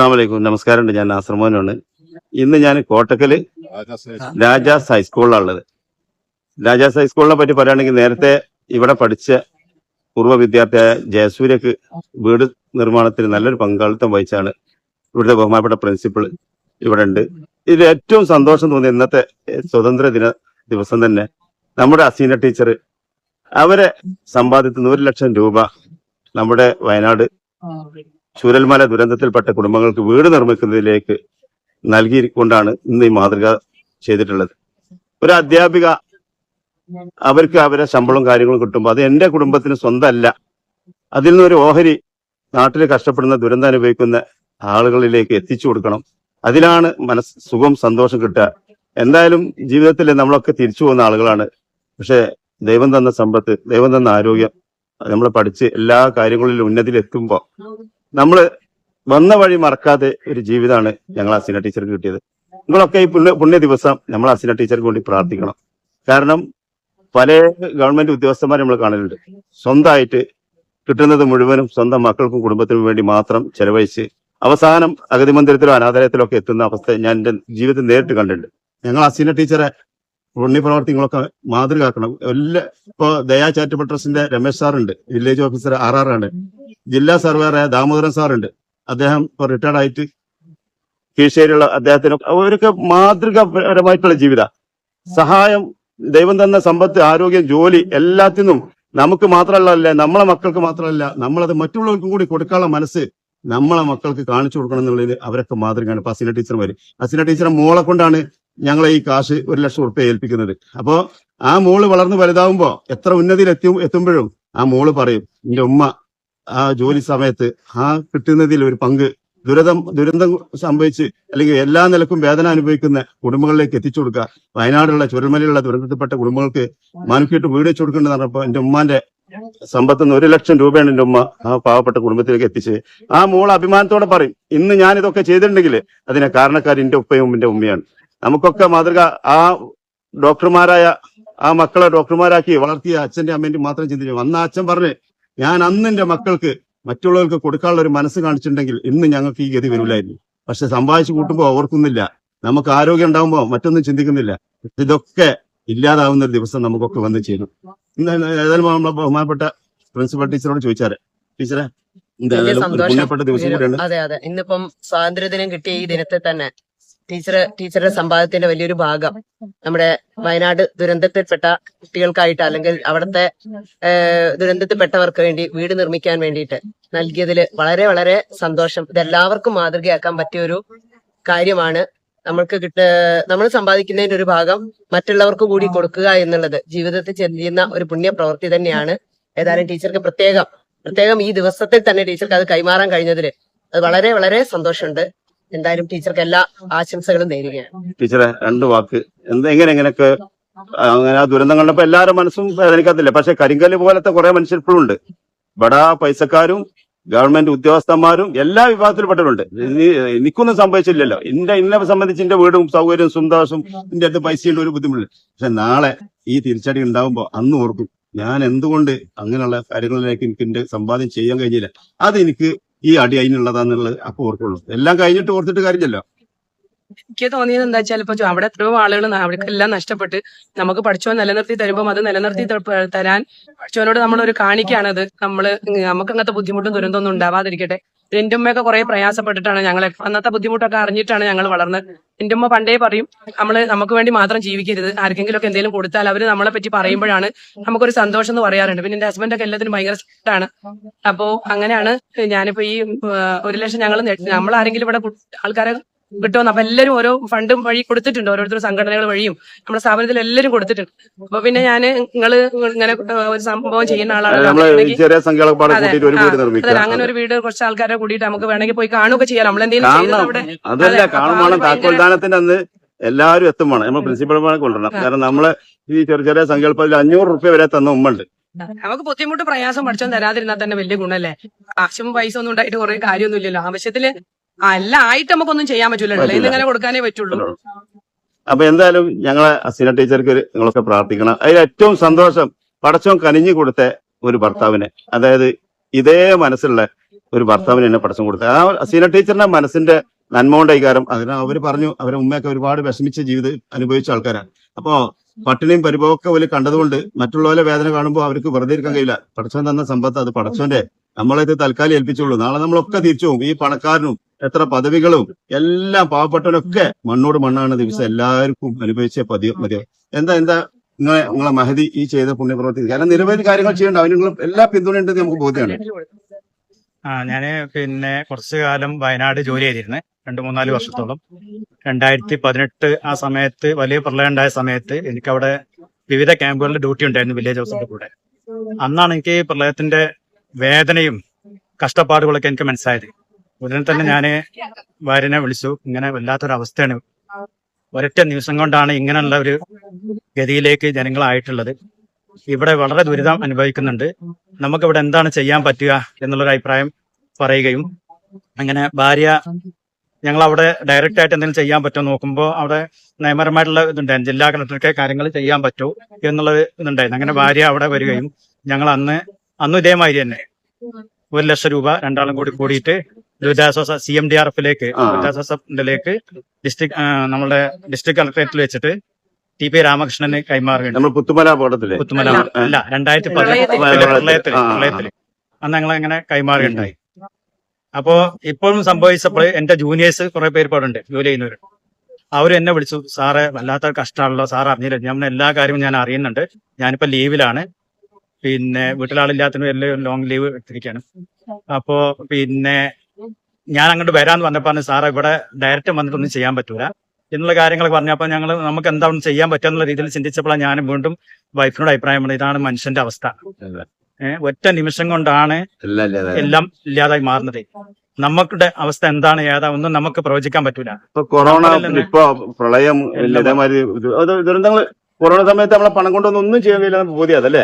അസ്സാമലൈക്കും നമസ്കാരമുണ്ട്. ഞാൻ നാസർമോനാണ് ഇന്ന് ഞാൻ കോട്ടക്കൽ രാജാസ് ഹൈസ്കൂളിലാണുള്ളത്. രാജാസ് ഹൈസ്കൂളിനെ പറ്റി പറയുകയാണെങ്കിൽ നേരത്തെ ഇവിടെ പഠിച്ച പൂർവ വിദ്യാർത്ഥിയായ ജയസൂര്യക്ക് വീട് നിർമ്മാണത്തിന് നല്ലൊരു പങ്കാളിത്തം വഹിച്ചാണ് ഇവിടുത്തെ ബഹുമാനപ്പെട്ട പ്രിൻസിപ്പൾ ഇവിടെ ഉണ്ട്. ഇതിൽ ഏറ്റവും സന്തോഷം തോന്നിയ ഇന്നത്തെ സ്വതന്ത്ര ദിന ദിവസം തന്നെ നമ്മുടെ അസീന ടീച്ചർ അവരെ സമ്പാദിക്കുന്ന ഒരു ലക്ഷം രൂപ നമ്മുടെ വയനാട് ചൂരൽമല ദുരന്തത്തിൽപ്പെട്ട കുടുംബങ്ങൾക്ക് വീട് നിർമ്മിക്കുന്നതിലേക്ക് നൽകിക്കൊണ്ടാണ് ഇന്ന് ഈ മാതൃക ചെയ്തിട്ടുള്ളത്. ഒരു അധ്യാപിക അവർക്ക് അവരെ ശമ്പളവും കാര്യങ്ങളും കിട്ടുമ്പോൾ അത് എന്റെ കുടുംബത്തിന് സ്വന്തമല്ല. അതിൽ നിന്നൊരു ഓഹരി നാട്ടിൽ കഷ്ടപ്പെടുന്ന ദുരന്തം അനുഭവിക്കുന്ന ആളുകളിലേക്ക് എത്തിച്ചു കൊടുക്കണം. അതിലാണ് മനസ് സുഖം സന്തോഷം കിട്ടുക. എന്തായാലും ജീവിതത്തിൽ നമ്മളൊക്കെ തിരിച്ചു പോകുന്ന ആളുകളാണ്. പക്ഷേ ദൈവം തന്ന സമ്പത്ത് ദൈവം തന്ന ആരോഗ്യം നമ്മൾ പഠിച്ച് എല്ലാ കാര്യങ്ങളിലും ഉന്നതിയിൽ എത്തുമ്പോൾ നമ്മൾ വന്ന വഴി മറക്കാതെ ഒരു ജീവിതമാണ് ഞങ്ങൾ അസിന ടീച്ചർക്ക് കിട്ടിയത്. നിങ്ങളൊക്കെ ഈ പുണ്യ പുണ്യ ദിവസം നമ്മൾ അസിന ടീച്ചർക്ക് വേണ്ടി പ്രാർത്ഥിക്കണം. കാരണം പല ഗവൺമെന്റ് ഉദ്യോഗസ്ഥന്മാരെ നമ്മൾ കാണലുണ്ട്. സ്വന്തമായിട്ട് കിട്ടുന്നത് മുഴുവനും സ്വന്തം മക്കൾക്കും കുടുംബത്തിനും വേണ്ടി മാത്രം ചെലവഴിച്ച് അവസാനം അഗതി മന്ദിരത്തിലോ അനാഥാലയത്തിലോ ഒക്കെ എത്തുന്ന അവസ്ഥ ഞാൻ എന്റെ ജീവിതത്തിൽ നേരിട്ട് കണ്ടിട്ടുണ്ട്. ഞങ്ങൾ അസിന ടീച്ചറെ പുണ്യപ്രവർത്തികളൊക്കെ മാതൃകാക്കണം. എല്ലാ ഇപ്പോ ദയാ ചാരിറ്റബിൾ ട്രസ്റ്റിന്റെ രമേശ് സാറുണ്ട് വില്ലേജ് ഓഫീസർ ആർ ആർ ആണ് ജില്ലാ സർവേറായ ദാമോദരൻ സാറുണ്ട്. അദ്ദേഹം ഇപ്പൊ റിട്ടയർഡ് ആയിട്ട് കീഴ്ശേരിയുള്ള അദ്ദേഹത്തിന് അവരൊക്കെ മാതൃകാപരമായിട്ടുള്ള ജീവിത. സഹായം ദൈവം തന്ന സമ്പത്ത് ആരോഗ്യം ജോലി എല്ലാത്തിനും നമുക്ക് മാത്രമല്ല നമ്മളെ മക്കൾക്ക് മാത്രമല്ല നമ്മളത് മറ്റുള്ളവർക്കും കൂടി കൊടുക്കാനുള്ള മനസ്സ് നമ്മളെ മക്കൾക്ക് കാണിച്ചു കൊടുക്കണം എന്നുള്ളതിൽ അവരൊക്കെ മാതൃകയാണ്. അസിന ടീച്ചർമാര്. അസിന ടീച്ചറെ മോളെ കൊണ്ടാണ് ഞങ്ങളെ ഈ കാശ് ഒരു ലക്ഷം ഉറുപ്പ്യ ഏൽപ്പിക്കുന്നത്. അപ്പോ ആ മോൾ വളർന്ന് വലുതാവുമ്പോ എത്ര ഉന്നതിയിൽ എത്തി എത്തുമ്പോഴും ആ മോൾ പറയും എന്റെ ഉമ്മ ആ ജോലി സമയത്ത് ആ കിട്ടുന്നതിൽ ഒരു പങ്ക് ദുരിതം ദുരന്തം സംഭവിച്ച് അല്ലെങ്കിൽ എല്ലാ നിലക്കും വേദന അനുഭവിക്കുന്ന കുടുംബങ്ങളിലേക്ക് എത്തിച്ചു കൊടുക്കുക. വയനാടുള്ള ചുരൽമലയിലുള്ള ദുരന്തത്തിൽപ്പെട്ട കുടുംബങ്ങൾക്ക് മാനുക്കിയിട്ട് വീട് വെച്ചു കൊടുക്കേണ്ടത് പറഞ്ഞപ്പോ എന്റെ ഉമ്മാന്റെ സമ്പത്ത് നിന്ന് ഒരു ലക്ഷം രൂപയാണ് എന്റെ ഉമ്മ ആ പാവപ്പെട്ട കുടുംബത്തിലേക്ക് എത്തിച്ച് ആ മോൾ അഭിമാനത്തോടെ പറയും ഇന്ന് ഞാൻ ഇതൊക്കെ ചെയ്തിട്ടുണ്ടെങ്കിൽ അതിനെ കാരണക്കാർ എന്റെ ഉപ്പയും എന്റെ ഉമ്മയാണ്. നമുക്കൊക്കെ മാതൃക ആ ഡോക്ടർമാരായ ആ മക്കളെ ഡോക്ടർമാരാക്കി വളർത്തിയ അച്ഛന്റെ അമ്മേന്റെ മാത്രം ചിന്തിച്ചു. അന്ന് അച്ഛൻ പറഞ്ഞ് ഞാൻ അന്ന് എന്റെ മക്കൾക്ക് മറ്റുള്ളവർക്ക് കൊടുക്കാനുള്ള ഒരു മനസ്സ് കാണിച്ചിട്ടുണ്ടെങ്കിൽ ഇന്ന് ഞങ്ങൾക്ക് ഈ ഗതി വരില്ലായിരുന്നു. പക്ഷെ സമ്പാദിച്ചു കൂട്ടുമ്പോൾ ഓർക്കുന്നില്ല നമുക്ക് ആരോഗ്യം ഉണ്ടാകുമ്പോൾ മറ്റൊന്നും ചിന്തിക്കുന്നില്ല. ഇതൊക്കെ ഇല്ലാതാവുന്ന ഒരു ദിവസം നമുക്കൊക്കെ വന്ന് ചേരും. ഇന്ന് ഏതായാലും നമ്മളെ ബഹുമാനപ്പെട്ട പ്രിൻസിപ്പൽ ടീച്ചറോട് ചോദിച്ചാറ് ടീച്ചറെ. പുണ്യപ്പെട്ട ദിവസം കൂടിയാണ്. അതെ അതെ. ഇന്നിപ്പം സ്വാതന്ത്ര്യദിനം കിട്ടിയ ഈ ദിനത്തെ തന്നെ ടീച്ചർ ടീച്ചറുടെ സമ്പാദത്തിന്റെ വലിയൊരു ഭാഗം നമ്മുടെ വയനാട് ദുരന്തത്തിൽപ്പെട്ട കുട്ടികൾക്കായിട്ട് അല്ലെങ്കിൽ അവിടുത്തെ ദുരന്തത്തിൽപ്പെട്ടവർക്ക് വേണ്ടി വീട് നിർമ്മിക്കാൻ വേണ്ടിയിട്ട് നൽകിയതിൽ വളരെ വളരെ സന്തോഷം. ഇതെല്ലാവർക്കും മാതൃകയാക്കാൻ പറ്റിയ ഒരു കാര്യമാണ്. നമ്മൾക്ക് കിട്ട നമ്മൾ സമ്പാദിക്കുന്നതിന്റെ ഒരു ഭാഗം മറ്റുള്ളവർക്ക് കൂടി കൊടുക്കുക എന്നുള്ളത് ജീവിതത്തിൽ ചെയ്യുന്ന ഒരു പുണ്യ പ്രവൃത്തി തന്നെയാണ്. ഏതായാലും ടീച്ചർക്ക് പ്രത്യേകം പ്രത്യേകം ഈ ദിവസത്തിൽ തന്നെ ടീച്ചർക്ക് അത് കൈമാറാൻ കഴിഞ്ഞതിൽ അത് വളരെ വളരെ സന്തോഷമുണ്ട്. എന്തായാലും ടീച്ചർക്ക് എല്ലാ ആശംസകളും നേരുകയാണ്. ടീച്ചറെ രണ്ട് വാക്ക്. എങ്ങനെ എങ്ങനെയൊക്കെ അങ്ങനെ ആ ദുരന്തം എല്ലാവരും മനസ്സും വേദനിക്കത്തില്ല? പക്ഷെ കരിങ്കല്ല് പോലത്തെ കുറെ മനുഷ്യർ ഇപ്പോഴും ഉണ്ട്. ബടാ പൈസക്കാരും ഗവൺമെന്റ് ഉദ്യോഗസ്ഥന്മാരും എല്ലാ വിഭാഗത്തിൽപ്പെട്ടവരുണ്ട്. എനിക്കൊന്നും സംഭവിച്ചില്ലല്ലോ. എന്റെ ഇന്നെ സംബന്ധിച്ച് എന്റെ വീടും സൗകര്യവും സുന്ദാസും എന്റെ അടുത്ത് പൈസയുടെ ഒരു ബുദ്ധിമുട്ടില്ല. പക്ഷെ നാളെ ഈ തിരിച്ചടി ഉണ്ടാവുമ്പോ അന്ന് ഓർക്കും ഞാൻ എന്തുകൊണ്ട് അങ്ങനെയുള്ള കാര്യങ്ങളിലേക്ക് എനിക്ക് എന്റെ സമ്പാദ്യം ചെയ്യാൻ കഴിഞ്ഞില്ല. അത് എനിക്ക് ഈ അടി അതിനുള്ളതാന്നുള്ളത് അപ്പൊ ഓർക്കുള്ളൂ. എല്ലാം കഴിഞ്ഞിട്ട് ഓർത്തിട്ട് കാര്യമില്ലല്ലോ. എനിക്ക് തോന്നിയത് എന്താ വെച്ചാൽ ഇപ്പൊ അവിടെ എത്രയോ ആളുകൾ അവർക്കെല്ലാം നഷ്ടപ്പെട്ട് നമുക്ക് പഠിച്ചോ നിലനിർത്തി തരുമ്പോൾ അത് നിലനിർത്തി തരാൻ പഠിച്ചവനോട് നമ്മളൊരു കാണിക്കാണത്. നമ്മൾ നമുക്ക് അങ്ങനത്തെ ബുദ്ധിമുട്ടും ദുരന്തമൊന്നും ഉണ്ടാവാതിരിക്കട്ടെ. എന്റെ ഉമ്മയൊക്കെ കുറെ പ്രയാസപ്പെട്ടിട്ടാണ് ഞങ്ങൾ അന്നത്തെ ബുദ്ധിമുട്ടൊക്കെ അറിഞ്ഞിട്ടാണ് ഞങ്ങൾ വളർന്നത്. എന്റെ ഉമ്മ പണ്ടേ പറയും നമ്മൾ നമുക്ക് വേണ്ടി മാത്രം ജീവിക്കരുത്. ആർക്കെങ്കിലും ഒക്കെ എന്തെങ്കിലും കൊടുത്താൽ അവർ നമ്മളെ പറ്റി പറയുമ്പോഴാണ് നമുക്കൊരു സന്തോഷം എന്ന് പറയാറുണ്ട്. പിന്നെ എന്റെ ഹസ്ബൻഡ് ഒക്കെ എല്ലാത്തിനും ഭയങ്കര ഇഷ്ടമാണ് അപ്പോ അങ്ങനെയാണ് ഞാനിപ്പോ ഈ ഒരു ലക്ഷം ഞങ്ങൾ നമ്മൾ ആരെങ്കിലും ഇവിടെ ആൾക്കാരെ കിട്ടുമെന്ന് അപ്പൊ എല്ലാവരും ഓരോ ഫണ്ടും വഴി കൊടുത്തിട്ടുണ്ട് ഓരോരുത്തർ സംഘടനകൾ വഴിയും. നമ്മുടെ സ്ഥാപനത്തിൽ എല്ലാവരും കൊടുത്തിട്ടുണ്ട്. അപ്പൊ പിന്നെ ഞാൻ നിങ്ങൾ ഇങ്ങനെ ഒരു സംഭവം ചെയ്യുന്ന ആളാണ്. അതെ, അങ്ങനെ ഒരു വീട് കുറച്ച് ആൾക്കാരെ കൂടിയിട്ട് നമുക്ക് വേണമെങ്കിൽ പോയി കാണുകയൊക്കെ ചെയ്യാം നമ്മൾ എന്തെങ്കിലും എല്ലാവരും എത്തും വേണം. നമ്മൾ പ്രിൻസിപ്പൽമാരെ കൊണ്ടുവരണം. കാരണം നമ്മൾ ഈ ചെറിയ ചെറിയ സങ്കല്പത്തിൽ അഞ്ഞൂറ് റുപ്യ വരെ തന്ന ഉമ്മുണ്ട് നമുക്ക് ബുദ്ധിമുട്ട് പ്രയാസം പഠിച്ചോ തരാതിരുന്നാൽ തന്നെ വലിയ ഗുണല്ലേ? ആവശ്യം പൈസ ഒന്നും ഉണ്ടായിട്ട് കുറെ കാര്യമൊന്നുമില്ലല്ലോ ആവശ്യത്തിൽ അല്ല ആയിട്ട് നമുക്കൊന്നും ചെയ്യാൻ പറ്റില്ല. ഇങ്ങനെ കൊടുക്കാനേ പറ്റുള്ളൂ. അപ്പൊ എന്തായാലും ഞങ്ങളെ അസീന ടീച്ചർക്ക് നിങ്ങളൊക്കെ പ്രാർത്ഥിക്കണം. അതിൽ ഏറ്റവും സന്തോഷം പടച്ചോൻ കനിഞ്ഞു കൊടുത്ത ഒരു ഭർത്താവിനെ. അതായത് ഇതേ മനസ്സുള്ള ഒരു ഭർത്താവിന് എന്നെ പടച്ചം കൊടുത്തത്. ആ അസീന ടീച്ചറിന്റെ മനസ്സിന്റെ നന്മ കൈകാരം അതിന് അവർ പറഞ്ഞു അവരെ ഉമ്മയൊക്കെ ഒരുപാട് വിഷമിച്ച ജീവിതം അനുഭവിച്ച ആൾക്കാരാണ്. അപ്പോ പട്ടിണിയും പരിഭവമൊക്കെ അവർ കണ്ടതുകൊണ്ട് മറ്റുള്ളവരെ വേദന കാണുമ്പോൾ അവർക്ക് വെറുതെ ഇരിക്കാൻ കഴിയില്ല. പടച്ചോൻ തന്ന സമ്പത്ത് അത് പടച്ചോന്റെ ഇത് തൽക്കാലം ഏൽപ്പിച്ചുള്ളൂ. നാളെ നമ്മളൊക്കെ തിരിച്ചു പോകും. ഈ പണക്കാരനും എത്ര പദവികളും എല്ലാം പാവപ്പെട്ടവരൊക്കെ മണ്ണോട് മണ്ണാണ് ദിവസം എല്ലാവർക്കും അനുഭവിച്ച പതിവ് മതി എന്താ എന്താ നിങ്ങളെ നിങ്ങളെ മഹതി ഈ ചെയ്ത പുണ്യപ്രവർത്തി കാരണം നിരവധി കാര്യങ്ങൾ ചെയ്യേണ്ട അതിനുള്ള എല്ലാ പിന്തുണയുണ്ടെന്ന് നമുക്ക് ബോധ്യമാണ്. ആ ഞാൻ പിന്നെ കുറച്ചു കാലം വയനാട് ജോലി ചെയ്തിരുന്നു രണ്ട് മൂന്നാൽ വർഷത്തോളം. രണ്ടായിരത്തി പതിനെട്ട് ആ സമയത്ത് വലിയ പ്രളയം ഉണ്ടായ സമയത്ത് എനിക്കവിടെ വിവിധ ക്യാമ്പുകളിൽ ഡ്യൂട്ടി ഉണ്ടായിരുന്നു വില്ലേജ് ഹൗസിന്റെ കൂടെ. അന്നാണ് എനിക്ക് പ്രളയത്തിന്റെ വേദനയും കഷ്ടപ്പാടുകളൊക്കെ എനിക്ക് മനസ്സിലായത്. ഉടനെ തന്നെ ഞാൻ ഭാര്യനെ വിളിച്ചു. ഇങ്ങനെ വല്ലാത്തൊരവസ്ഥയാണ്. ഒരൊറ്റ നിമിഷം കൊണ്ടാണ് ഇങ്ങനെയുള്ള ഒരു ഗതിയിലേക്ക് ജനങ്ങളായിട്ടുള്ളത്. ഇവിടെ വളരെ ദുരിതം അനുഭവിക്കുന്നുണ്ട്. നമുക്ക് ഇവിടെ എന്താണ് ചെയ്യാൻ പറ്റുക എന്നുള്ളൊരു അഭിപ്രായം പറയുകയും അങ്ങനെ ഭാര്യ ഞങ്ങൾ അവിടെ ഡയറക്റ്റ് ആയിട്ട് എന്തെങ്കിലും ചെയ്യാൻ പറ്റുമോ നോക്കുമ്പോൾ അവിടെ നിയമപരമായിട്ടുള്ള ഇതുണ്ടായിരുന്നു ജില്ലാ കളക്ടർക്ക് കാര്യങ്ങൾ ചെയ്യാൻ പറ്റുമോ എന്നുള്ളത് ഇതുണ്ടായിരുന്നു. അങ്ങനെ ഭാര്യ അവിടെ വരികയും ഞങ്ങൾ അന്ന് അന്നും ഇതേമാതിരി തന്നെ. ഒരു ലക്ഷം രൂപ രണ്ടാളും കൂടി കൂടിയിട്ട് ദുരിതാശ്വാസ സി എം ഡി ആർ എഫിലേക്ക് ദുരിതാശ്വാസത്തിലേക്ക് ഡിസ്ട്രിക്ട് നമ്മുടെ ഡിസ്ട്രിക്ട് കളക്ടറേറ്റിൽ വെച്ചിട്ട് ടി പി രാമകൃഷ്ണന് കൈമാറുകയുണ്ട്. നമ്മൾ പുത്തുമല അപകടത്തിൽ പുത്തുമല അല്ല. രണ്ടായിരത്തി പ്രളയത്തിൽ. പതിനെട്ട് പ്രളയത്തിൽ അന്ന് ഞങ്ങൾ അങ്ങനെ കൈമാറുകയുണ്ടായി അപ്പോ ഇപ്പോഴും സംഭവിച്ചപ്പോൾ എന്റെ ജൂനിയേഴ്സ് കുറെ പേര് പാടുണ്ട് ജോലി ചെയ്യുന്നവര്. അവരും എന്നെ വിളിച്ചു സാറ് വല്ലാത്ത കഷ്ടമാണല്ലോ സാർ അറിഞ്ഞില്ല. ഞാൻ എല്ലാ കാര്യവും ഞാൻ അറിയുന്നുണ്ട്. ഞാനിപ്പോ ലീവിലാണ്. പിന്നെ വീട്ടിലാളില്ലാത്തതിന് എല്ലാം ലോങ് ലീവ് എടുത്തിരിക്കുകയാണ് അപ്പോ പിന്നെ ഞാൻ അങ്ങോട്ട് വരാന്ന് പറഞ്ഞപ്പോൾ സാർ ഇവിടെ ഡയറക്റ്റ് വന്നിട്ടൊന്നും ചെയ്യാൻ പറ്റൂല. എന്നുള്ള കാര്യങ്ങൾ പറഞ്ഞപ്പോൾ ഞങ്ങൾ നമുക്ക് എന്താണ് ചെയ്യാൻ പറ്റുക എന്നുള്ള രീതിയിൽ ചിന്തിച്ചപ്പോഴാണ് ഞാൻ വീണ്ടും വൈഫിനോട് അഭിപ്രായം പറഞ്ഞത് ഇതാണ് മനുഷ്യന്റെ അവസ്ഥ. ഏഹ് ഒറ്റ നിമിഷം കൊണ്ടാണ് എല്ലാം ഇല്ലാതെ എല്ലാം ഇല്ലാതായി മാറുന്നത്. നമ്മുടെ അവസ്ഥ എന്താണ് ഏതാ ഒന്നും നമുക്ക് പ്രവചിക്കാൻ പറ്റൂല. ഇപ്പൊ കൊറോണ ഇപ്പൊ പ്രളയം ദുരന്തങ്ങൾ കൊറോണ സമയത്ത് നമ്മളെ പണം കൊണ്ടൊന്നും ഒന്നും ചെയ്യാൻ കഴിയില്ല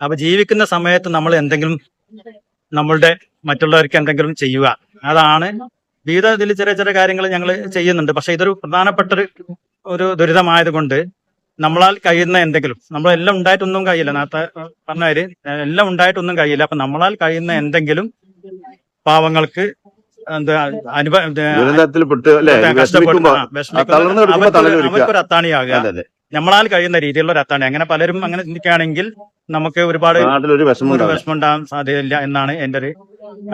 അപ്പൊ ജീവിക്കുന്ന സമയത്ത് നമ്മൾ എന്തെങ്കിലും നമ്മളുടെ മറ്റുള്ളവർക്ക് എന്തെങ്കിലും ചെയ്യുക. അതാണ് വിവിധ ഇതിൽ ചെറിയ ചെറിയ കാര്യങ്ങൾ ഞങ്ങൾ ചെയ്യുന്നുണ്ട്. പക്ഷെ ഇതൊരു പ്രധാനപ്പെട്ട ഒരു ഒരു ദുരിതമായത് കൊണ്ട് നമ്മളാൽ കഴിയുന്ന എന്തെങ്കിലും നമ്മളെല്ലാം ഉണ്ടായിട്ടൊന്നും കഴിയില്ല. നേരത്തെ പറഞ്ഞവര് എല്ലാം ഉണ്ടായിട്ടൊന്നും കഴിയില്ല. അപ്പൊ നമ്മളാൽ കഴിയുന്ന എന്തെങ്കിലും പാവങ്ങൾക്ക്. അവർക്കൊരു അത്താണിയാകുക. അതെ അതെ. നമ്മളാൽ കഴിയുന്ന രീതിയിലുള്ള ഒരു അത്താണി. അങ്ങനെ പലരും അങ്ങനെ ചിന്തിക്കുകയാണെങ്കിൽ നമുക്ക് ഒരുപാട് വിഷമം ഉണ്ടാകാൻ സാധ്യതയില്ല എന്നാണ് എന്റെ ഒരു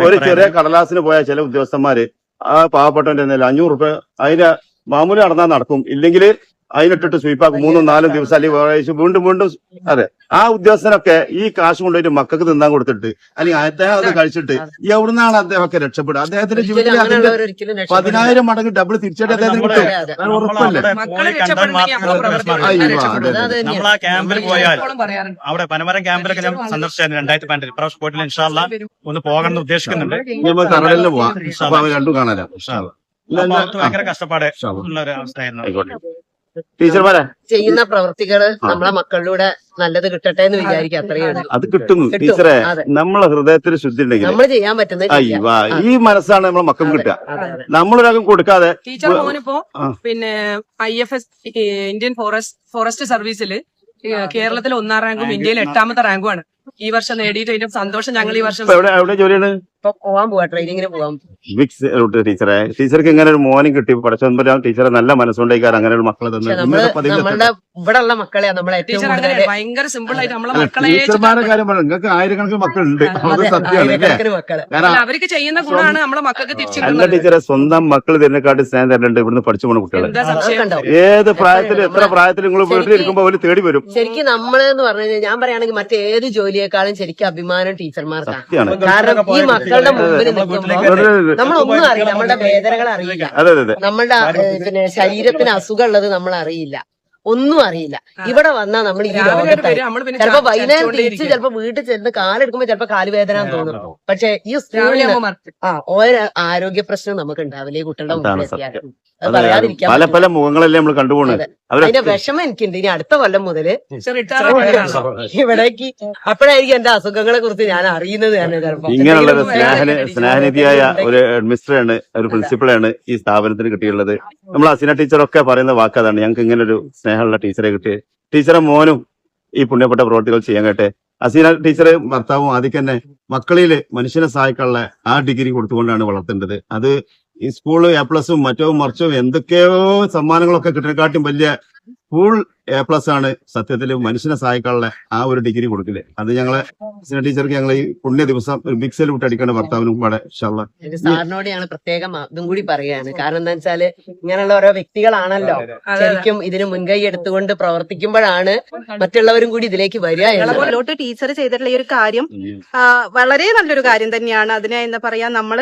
ഒരു ചെറിയ കടലാസിന് പോയ ചില ഉദ്യോഗസ്ഥന്മാര് ആ പാവപ്പെട്ടവന്റെ എന്തെങ്കിലും അഞ്ഞൂറ് റുപ്യ അതിന് മാമൂലി നടന്നാൽ നടക്കും. ഇല്ലെങ്കിൽ അതിനിട്ടിട്ട് സ്വീപ്പാക്കും. മൂന്നും നാലും ദിവസം അല്ലെങ്കിൽ ഒരാഴ്ച വീണ്ടും വീണ്ടും അതെ. ആ ഉദ്യോഗസ്ഥനൊക്കെ ഈ കാശ് കൊണ്ടുപോയിട്ട് മക്കൾക്ക് തിന്നാൻ കൊടുത്തിട്ട് അല്ലെങ്കിൽ അദ്ദേഹം അത് കഴിച്ചിട്ട് എവിടുന്നാണ് അദ്ദേഹമൊക്കെ രക്ഷപ്പെടുക? അദ്ദേഹത്തിന്റെ ജീവിതത്തിൽ അതിന്റെ. പതിനായിരം മടങ്ങ് ഡബിൾ തിരിച്ചിട്ട് അദ്ദേഹത്തിന് കിട്ടും. ഉറപ്പല്ലേ? ക്യാമ്പിൽ പോയാൽ അവിടെ പനമരം ക്യാമ്പിലൊക്കെ ഞാൻ സന്ദർശിച്ചായിരുന്നു രണ്ടായിരത്തി പന്ത്രണ്ടിൽ ഇപ്രാവശ്യം പോയിട്ടില്ല. ഇൻഷാല്ല ഒന്ന് പോകണമെന്ന് ഉദ്ദേശിക്കുന്നുണ്ട്. കടലിൽ പോവാം. രണ്ടും ഭയങ്കര കഷ്ടപ്പാട് ഉള്ള ഒരു അവസ്ഥയായിരുന്നു ടീച്ചർമാരെ ചെയ്യുന്ന പ്രവർത്തികൾ നമ്മളെ മക്കളിലൂടെ നല്ലത് കിട്ടട്ടെ എന്ന് വിചാരിക്കുക അത്രയേ ഉള്ളൂ. അത് കിട്ടുന്നു കിട്ടും. ടീച്ചറെ. നമ്മളെ ഹൃദയത്തിൽ ശുദ്ധി ഉണ്ടെങ്കിൽ നമ്മൾ ചെയ്യാൻ പറ്റുന്ന ഈ മനസ്സാണ് നമ്മളെ മക്കൾ കിട്ടുക. നമ്മളൊരാൾക്കും കൊടുക്കാതെ ടീച്ചർ മോനിപ്പോ പിന്നെ I F S Indian forest forest സർവീസിൽ കേരളത്തിൽ ഒന്നാം റാങ്കും ഇന്ത്യയിൽ എട്ടാമത്തെ റാങ്കുമാണ്. ഈ വർഷം നേടിയിട്ട് അതിന്റെ സന്തോഷം ഞങ്ങൾ ഈ വർഷം ജോലിയാണ്? ഇപ്പൊ പോവാൻ പോവാ ട്രെയിനിങ്ങിന് പോവാൻ വിക്സ് റൂട്ട് ടീച്ചറെ ടീച്ചർക്ക് ഇങ്ങനെ ഒരു മോനും കിട്ടി. പഠിച്ചോമ്പരാം ടീച്ചറെ നല്ല മനസ്സുകൊണ്ടേക്കാർ അങ്ങനെ ഒരു മക്കളെ നമ്മളുടെ ഇവിടെ ഉള്ള മക്കളെ നമ്മളെ ടീച്ചർ അങ്ങനെ ഭയങ്കര സിമ്പിൾ ആയിട്ട് നമ്മളെ മക്കളെ ടീച്ചർമാരുടെ കാര്യം നിങ്ങൾക്ക് ആയിരക്കണക്കിന് മക്കളുണ്ട്. അത് സത്യമാണ് അവർക്ക് ചെയ്യുന്ന ഗുണമാണ് നമ്മളെ മക്കൾക്ക് തിരിച്ചു ടീച്ചറെ സ്വന്തം മക്കൾ ഇതിനെക്കാട്ടി സ്നേഹം തരുന്നുണ്ട് ഇവിടുന്ന് പഠിച്ചു പോണ ഉണ്ടാവും. ഏത് പ്രായത്തിൽ എത്ര പ്രായത്തിൽ നിങ്ങൾ വീട്ടിലിരിക്കുമ്പോ അവർ തേടി വരും? ശരിക്കും നമ്മളെന്ന് പറഞ്ഞു കഴിഞ്ഞാൽ ഞാൻ പറയുകയാണെങ്കിൽ മറ്റേത് ജോലിയേക്കാളും ശരിക്കും അഭിമാനം ടീച്ചർമാർക്കാണ്. കാരണം ഈ മക്കളുടെ മുമ്പിൽ നിൽക്കുമ്പോൾ നമ്മളൊന്നും അറിയില്ല. നമ്മളുടെ വേദനകൾ അറിയില്ല. നമ്മളുടെ പിന്നെ ശരീരത്തിന് അസുഖം ഉള്ളത് നമ്മൾ അറിയില്ല ഒന്നും അറിയില്ല. ഇവിടെ വന്നാൽ നമ്മൾ ഈ ലോകത്തായി. ചിലപ്പോ വൈകുന്നേരം തിരിച്ച് ചിലപ്പോ വീട്ടിൽ ചെന്ന് കാലെടുക്കുമ്പോ ചിലപ്പോ കാലുവേദന തോന്നും. പക്ഷെ ഈ സ്കൂളിൽ ആ ഓരോ ആരോഗ്യ പ്രശ്നം നമുക്ക് ഉണ്ടാവില്ല ഈ കുട്ടികളുടെ മുമ്പിൽ പല പല മുഖങ്ങളല്ലേ നമ്മൾ. അവരൊക്കെ അതിന്റെ വിഷമം എനിക്കുണ്ട്. ഇനി അടുത്ത കൊല്ലം മുതൽ. ഇവിടേക്ക് അപ്പോഴായിരിക്കും എന്റെ അസുഖങ്ങളെ കുറിച്ച് ഞാൻ അറിയുന്നത് തന്നെ ചിലപ്പോ. ഇങ്ങനെയുള്ള ഒരു സ്നേഹന സ്നേഹനിധിയായ ഒരു അഡ്മിനിസ്റ്ററാണ് ഒരു പ്രിൻസിപ്പളാണ് ഈ സ്ഥാപനത്തിന് കിട്ടിയുള്ളത് നമ്മൾ അസിന ടീച്ചറൊക്കെ പറയുന്ന വാക്കതാണ് ഞങ്ങൾക്ക് ഇങ്ങനെ ഒരു സ്നേഹമുള്ള ടീച്ചറെ കിട്ടി ടീച്ചറെ മോനും ഈ പുണ്യപ്പെട്ട പ്രവർത്തികൾ ചെയ്യാൻ കേട്ടെ. അസീന ടീച്ചർ ഭർത്താവും ആദ്യം തന്നെ മക്കളിൽ മനുഷ്യനെ സഹായിക്കാനുള്ള ആ ഡിഗ്രി കൊടുത്തുകൊണ്ടാണ് വളർത്തേണ്ടത്. അത് ഈ സ്കൂൾ എ പ്ലസും മറ്റോ മറിച്ചും എന്തൊക്കെയോ സമ്മാനങ്ങളൊക്കെ കിട്ടുന്നതിനെക്കാട്ടും വലിയ ഫുൾ എ പ്ലസ് ആണ് സത്യത്തിൽ മനുഷ്യനെ സഹായിക്കാനുള്ള ആ ഒരു ഡിഗ്രി കൊടുക്കില്ലേ അത് ഞങ്ങളെ സിനിമ ടീച്ചർക്ക് ഞങ്ങൾ ഈ പുണ്യ ദിവസം ഒരു മിക്സിൽ വിട്ട് അടിക്കേണ്ട ഭർത്താവിനും കൂടെ സാറിനോട് ഞങ്ങൾ പ്രത്യേകം അതും കൂടി പറയാണ് കാരണം എന്താ വെച്ചാൽ ഇങ്ങനെയുള്ള ഓരോ വ്യക്തികളാണല്ലോ. ശരിക്കും ഇതിന് മുൻകൈ എടുത്തുകൊണ്ട് പ്രവർത്തിക്കുമ്പോഴാണ് മറ്റുള്ളവരും കൂടി ഇതിലേക്ക് വരിക മുന്നോട്ട് ടീച്ചർ ചെയ്തിട്ടുള്ള ഈ ഒരു കാര്യം വളരെ നല്ലൊരു കാര്യം തന്നെയാണ്. അതിനെ എന്താ പറയാ നമ്മൾ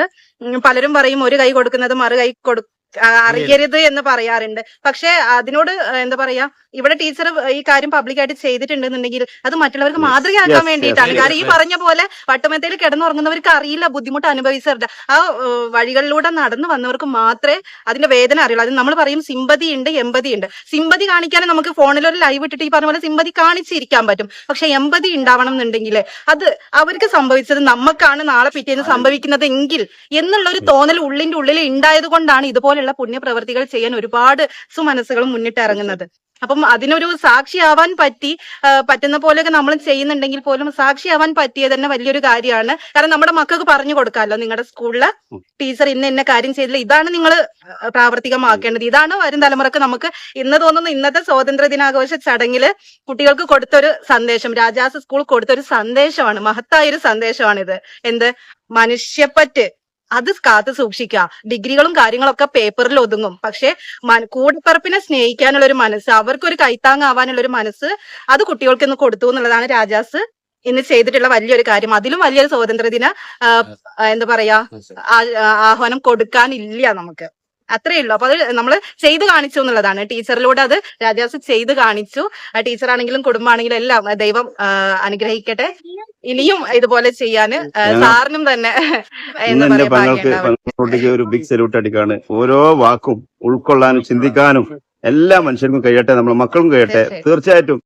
പലരും പറയും ഒരു കൈ കൊടുക്കുന്നത് മറു കൈ കൊടു ആ, അറിയരുത് എന്ന് പറയാറുണ്ട്. പക്ഷെ അതിനോട് എന്താ പറയാ ഇവിടെ ടീച്ചർ ഈ കാര്യം പബ്ലിക്കായിട്ട് ചെയ്തിട്ടുണ്ടെന്നുണ്ടെങ്കിൽ അത് മറ്റുള്ളവർക്ക് മാതൃകയാക്കാൻ വേണ്ടിയിട്ടാണ്. കാരണം ഈ പറഞ്ഞ പോലെ വട്ടുമെത്തയിൽ കിടന്നുറങ്ങുന്നവർക്ക് അറിയില്ല ബുദ്ധിമുട്ട് അനുഭവിച്ചവരുടെ. ആ വഴികളിലൂടെ നടന്നു വന്നവർക്ക് മാത്രമേ അതിന്റെ വേദന അറിയുള്ളൂ. അത് നമ്മൾ പറയും സിമ്പതി ഉണ്ട് എമ്പതി ഉണ്ട്. സിമ്പതി കാണിക്കാൻ നമുക്ക് ഫോണിൽ ഒരു ലൈവ് ഇട്ടിട്ട് ഈ പറഞ്ഞ പോലെ സിമ്പതി കാണിച്ചിരിക്കാൻ പറ്റും. പക്ഷെ എമ്പതി ഉണ്ടാവണം എന്നുണ്ടെങ്കിൽ അത് അവർക്ക് സംഭവിച്ചത് നമുക്കാണ് നാളെ പിറ്റേന്ന് സംഭവിക്കുന്നത് എങ്കിൽ എന്നുള്ളൊരു തോന്നൽ ഉള്ളിന്റെ ഉള്ളിൽ ഉണ്ടായത് കൊണ്ടാണ് ഇതുപോലുള്ള പുണ്യപ്രവർത്തികൾ ചെയ്യാൻ ഒരുപാട് സുമനസ്സുകൾ മുന്നിട്ടിറങ്ങുന്നത്. അപ്പം അതിനൊരു സാക്ഷിയാവാൻ പറ്റി പറ്റുന്ന പോലെയൊക്കെ നമ്മൾ ചെയ്യുന്നുണ്ടെങ്കിൽ പോലും സാക്ഷിയാവാൻ പറ്റിയത് തന്നെ വലിയൊരു കാര്യമാണ്. കാരണം നമ്മുടെ മക്കൾക്ക് പറഞ്ഞു കൊടുക്കാമല്ലോ നിങ്ങളുടെ സ്കൂളിൽ ടീച്ചർ ഇന്ന ഇന്ന കാര്യം ചെയ്തില്ല ഇതാണ് നിങ്ങൾ പ്രാവർത്തികമാക്കേണ്ടത്. ഇതാണ് വരും തലമുറയ്ക്ക് നമുക്ക് ഇന്ന് തോന്നുന്നു ഇന്നത്തെ സ്വാതന്ത്ര്യ ദിനാഘോഷ ചടങ്ങിൽ കുട്ടികൾക്ക് കൊടുത്തൊരു സന്ദേശം രാജാസ് സ്കൂൾ കൊടുത്തൊരു സന്ദേശമാണ് മഹത്തായൊരു സന്ദേശമാണിത്. എന്ത്? മനുഷ്യപ്പറ്റ്. അത് കാത്തു സൂക്ഷിക്കുക. ഡിഗ്രികളും കാര്യങ്ങളൊക്കെ പേപ്പറിൽ ഒതുങ്ങും. പക്ഷെ കൂടപ്പറപ്പിനെ സ്നേഹിക്കാനുള്ള ഒരു മനസ്സ് അവർക്കൊരു കൈത്താങ്ങാവാനുള്ള ഒരു മനസ്സ് അത് കുട്ടികൾക്ക് ഇന്ന് കൊടുത്തു എന്നുള്ളതാണ് രാജാസ് ഇന്ന് ചെയ്തിട്ടുള്ള വലിയൊരു കാര്യം. അതിലും വലിയൊരു സ്വാതന്ത്ര്യദിന എന്താ പറയാ ആഹ്വാനം കൊടുക്കാനില്ല നമുക്ക്. അത്രേ ഉള്ളൂ. അപ്പൊ അത് നമ്മൾ ചെയ്ത് കാണിച്ചു എന്നുള്ളതാണ്. ടീച്ചറിലൂടെ അത് രാജാസ് ചെയ്ത് കാണിച്ചു. ആ ടീച്ചറാണെങ്കിലും കുടുംബമാണെങ്കിലും എല്ലാം ദൈവം അനുഗ്രഹിക്കട്ടെ. ഇനിയും ഇതുപോലെ ചെയ്യാന് സാറിനും തന്നെ എന്റെ പെങ്ങൾക്ക് ഒരു ബിഗ് സല്യൂട്ട് അടിക്കാണ് ഓരോ വാക്കും ഉൾക്കൊള്ളാനും ചിന്തിക്കാനും എല്ലാ മനുഷ്യർക്കും കഴിയട്ടെ നമ്മളെ മക്കളും കഴിയട്ടെ. തീർച്ചയായും. തീർച്ചയായിട്ടും.